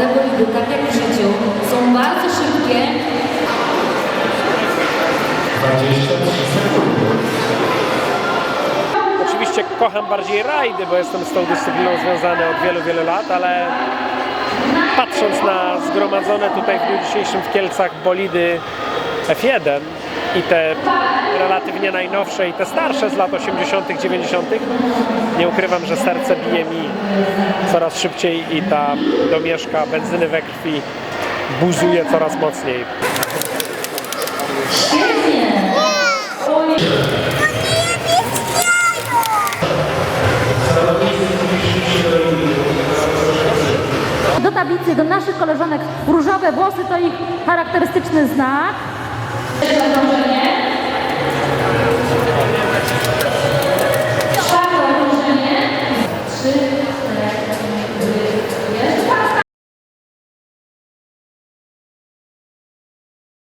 te bolidy, tak jak w życiu, są bardzo szybkie. 23 sekundy. Oczywiście kocham bardziej rajdy, bo jestem z tą dyscypliną związany od wielu, wielu lat, ale patrząc na zgromadzone tutaj w dniu dzisiejszym w Kielcach bolidy F1 i te relatywnie najnowsze i te starsze z lat 80., 90., nie ukrywam, że serce bije mi coraz szybciej i ta domieszka benzyny we krwi buzuje coraz mocniej. Do tablicy, do naszych koleżanek różowe włosy to ich charakterystyczny znak. Thank you.